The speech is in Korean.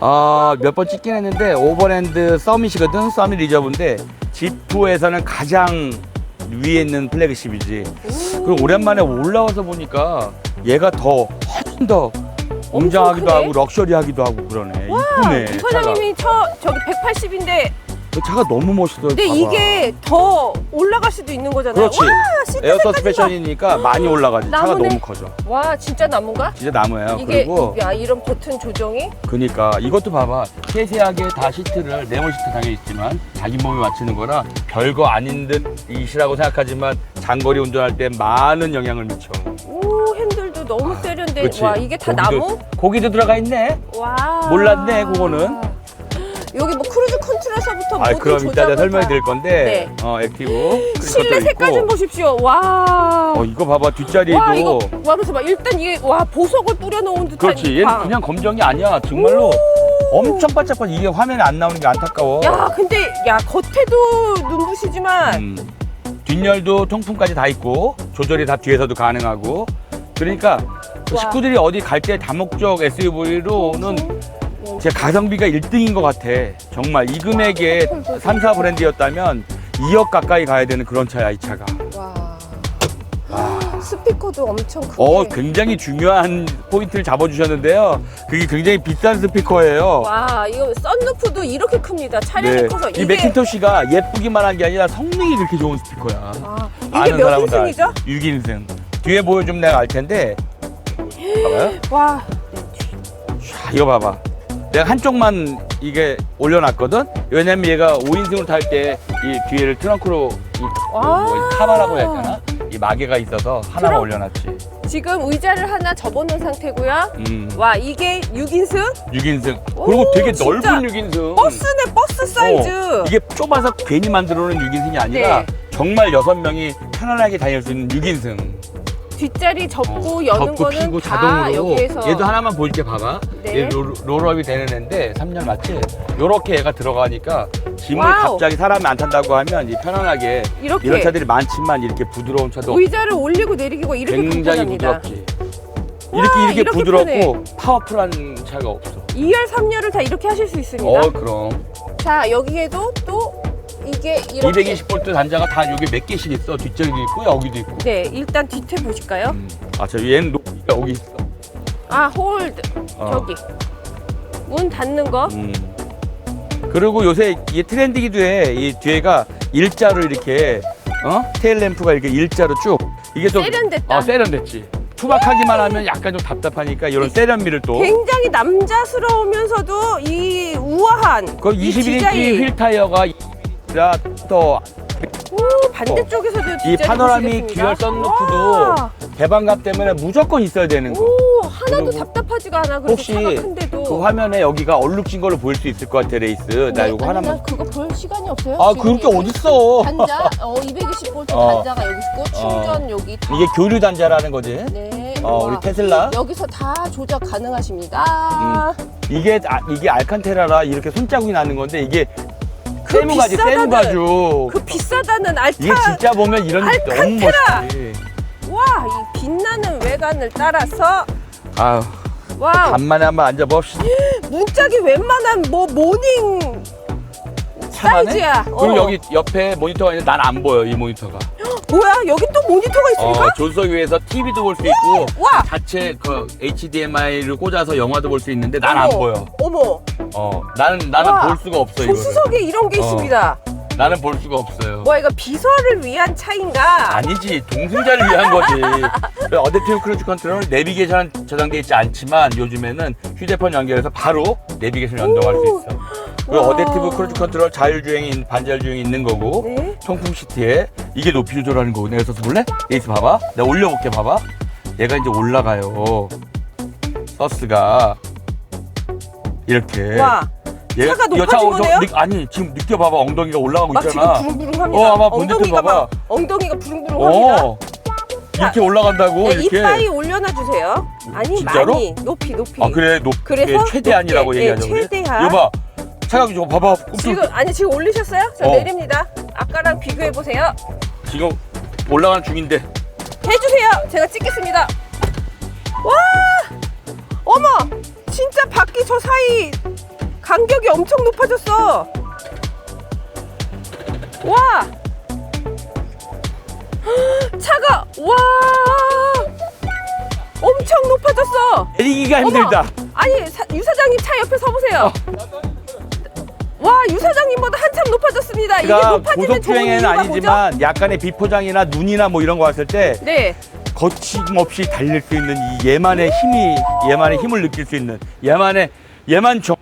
어, 몇번 찍긴 했는데 오버랜드 서밋이거든 서밋 리저브인데 G2에서는 가장 위에 있는 플래그십이지 그리고 오랜만에 올라와서 보니까 얘가 더 훨씬 더 웅장하기도 크네. 하고 럭셔리하기도 하고 그러네 이쁘네 이 차가 사장님이 저 저기 180인데 그 차가 너무 멋있어 근데. 이게 더 올라갈 수도 있는 거잖아요. 그렇지 에어 서스펜션이니까 많이 올라가지 차가 나무네. 너무 커져 봐. 와 진짜 나무가? 진짜 나무예요 이게 그리고 야 이런 버튼 조정이 그니까 이것도 봐봐 세세하게 다 시트를 네모 시트 당연히 있지만 자기 몸에 맞추는 거라 별거 아닌 듯이라고 생각하지만 장거리 운전할 때 많은 영향을 미쳐 오 핸들도 너무 세련된 그치? 와 이게 다 고기도- 나무? 고기도 들어가 있네 와 몰랐네, 그거는. 여기 뭐 크루즈 컨트롤서부터 아 그럼 이따 내가 설명해 다- 드릴 건데 네. 어 액티브 실내 색깔. 좀 보십시오. 와. 어 이거 봐봐 뒷자리도 와 이거 와 보세요. 봐. 일단 이게 와 보석을 뿌려놓은 듯한 그렇지 이 얘는 방. 그냥 검정이 아니야 정말로 엄청 반짝반짝 이게 화면에 안 나오는 게 안타까워 야 근데 야 겉에도 눈부시지만 음. 뒷열도 통풍까지 다 있고 조절이 다 뒤에서도 가능하고 그러니까. 식구들이 어디 갈 때 다목적 SUV로는 제 가성비가 1등인 것 같아 정말 이 금액에 3, 4 브랜드였다면 2억 가까이 가야 되는 그런 차야 이 차가 와. 와. 스피커도 엄청 크게. 어 굉장히 중요한 포인트를 잡아주셨는데요 그게 굉장히 비싼 스피커예요 와 이거 썬루프도 이렇게 큽니다. 차량이 커서 네. 이 맥킨토시가 예쁘기만 한 게 아니라 성능이 그렇게 좋은 스피커야 아, 이게 아는 몇 사람은 다 인승이죠? 알지. 6인승. 뒤에 보여주면 내가 알 텐데. 봐봐요. 와 자, 이거 봐봐. 내가 한쪽만 이게 올려놨거든? 왜냐면 얘가 5인승으로 탈 때 이 뒤에를 트렁크로 이 와. 뭐, 카바라고 해야 되나? 이 마개가 있어서 하나만 트렁- 올려놨지. 지금 의자를 하나 접어놓은 상태고요. 음. 와 이게 6인승 6인승. 오, 그리고 되게 진짜. 넓은 6인승. 버스네 버스 사이즈. 어, 이게 좁아서 괜히 만들어 놓은 6인승이 아니라 네. 정말 여섯 명이 편안하게 다닐 수 있는 6인승. 뒷자리 접고 어, 여는 접고 거는 피고 다 자동으로 여기에서 얘도 하나만 보여줄게 봐봐 네. 얘 롤- 롤업이 되는 애인데 3년 맞지? 요렇게 얘가 들어가니까 짐을 와우. 갑자기 사람이 안 탄다고 하면 이 편안하게 이렇게 이런 차들이 많지만 이렇게 부드러운 차도 의자를 올리고 내리고 이렇게 굉장히. 부드럽지 와, 이렇게 이렇게, 이렇게 부드럽고 파워풀한 차가 없어 2열 3열을 다 이렇게 하실 수 있습니다. 어 그럼 자 여기에도 또 이게 이렇게 220V 단자가 다 여기 몇 개씩 있어 뒷자리도 있고 여기도 있고 네 일단 뒤태 보실까요? 음. 아저 얘는 높이가 여기 있어 아 홀드 어. 저기 문 닫는 거 음. 그리고 요새 이게 트렌드기도 해. 이 뒤에가 일자로 이렇게 어? 테일 램프가 이렇게 일자로 쭉 이게 좀 세련됐다. 어, 세련됐지. 투박하기만 하면 약간 좀 답답하니까 이런 세련미를 또. 굉장히 남자스러우면서도 이 우아한 그 이 21인치 디자인. 휠 타이어가 라또 오, 반대쪽에서도 이 디자인 파노라믹 보시겠습니다. 듀얼 썬루프도 와. 개방감 때문에 무조건 있어야 되는 거. 오 하나도 그리고 답답하지가 않아 혹시 차가 큰데도 그 화면에 여기가 얼룩진 걸로 보일 수 있을 것 같아 레이스. 나 네, 이거 아니, 하나만. 난 그거 볼 시간이 없어요 아 지금 그렇게 여기 어딨어? 단자 어 220V 어. 단자가 여기 있고 충전 여기 다 이게 교류 단자라는 거지. 네. 어, 와. 우리 테슬라. 여기서 다 조작 가능하십니다. 이게 아, 이게 알칸테라라 이렇게 손자국이 나는 건데 이게 그 세무가지 비싸다는- 세무 가죽 그 비싸다는 알타 이게 진짜 보면 이런 게 너무 알칸테라! 멋있지 와, 이 빛나는 외관을 따라서 아유 와우. 간만에 한번 앉아봅시다 문짝이 웬만한 뭐 모닝 사이즈야. 그리고 어. 여기 옆에 모니터가 있는데 난 안 보여 이 모니터가 뭐야? 여기 또 모니터가 있습니까? 어, 조수석 위에서 TV도 볼 수 있고 와. 자체 그 HDMI를 꽂아서 영화도 볼 수 있는데 난 안 어머, 보여 어머. 어 나는 나는 와, 볼 수가 없어 이거 조수석에 이런 게 어. 있습니다. 나는 볼 수가 없어요 와, 이거 비서를 위한 차인가? 아니지 동승자를 위한 거지 어댑티브 크루즈 컨트롤 내비게이션 저장돼 있지 않지만 요즘에는 휴대폰 연결해서 바로 내비게이션 연동할 수 있어 그리고 와. 어댑티브 크루즈 컨트롤 자율주행이 반자율주행이 있는 거고 네. 통풍 시트에 이게 높이 조절하는 거고 내가 써서 볼래? 레이스 봐봐 내가 올려볼게 봐봐 얘가 이제 올라가요 서스가 이렇게 와. 얘가- 차가 이거 차 높아진 엉덩- 거네요? 느- 아니 지금 느껴봐봐 엉덩이가 올라가고 막 있잖아 지금 부릉부릉합니다. 어, 아마 엉덩이가 봐봐. 막 엉덩이가 부릉부릉합니다. 어 이렇게 올라간다고 네, 이렇게 이빠이 올려놔 주세요. 아니 진짜로? 많이 높이 높이. 아 그래 높 그래서 예, 최대한이라고 높게, 얘기하죠 예? 최대한. 이거 봐 차가 저거 봐봐 꼼짝 지금 아니 지금 올리셨어요? 자 어. 내립니다. 아까랑 비교해 보세요. 지금 올라가는 중인데 해주세요. 제가 찍겠습니다. 와, 어머, 진짜 바퀴 저 사이 간격이 엄청 높아졌어. 와! 헉, 차가 와! 엄청 높아졌어. 내리기가 어머! 힘들다. 아니 사- 유 사장님 차 옆에 서보세요. 와, 유 사장님보다 한참 높아졌습니다. 이게 제가 높아지는 좋은 고속주행에는 이유가 뭐죠? 아니지만 약간의 비포장이나 눈이나 뭐 이런 거 왔을 때 네. 거침없이 달릴 수 있는 이 얘만의 힘이 얘만의 힘을 느낄 수 있는 얘만의 얘만 정